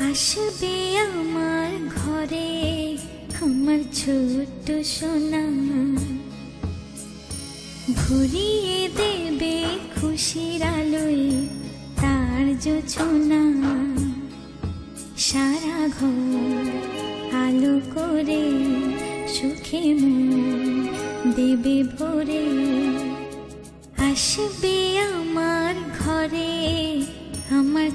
আসবে আমার ঘরে আমার ছোট্ট সোনা। ভরিয়ে দেবে খুশির আলোয় তার যোছনা। সারা ঘর আলো করে সুখে মন দেবে ভরে। আসবে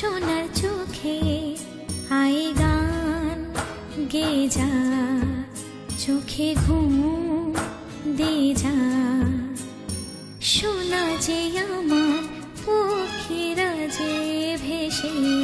সোনার চোখে আয় গান গে যা, চোখে ঘুম দে যা। সোনা যে আমার পক্ষীরা যে ভেসে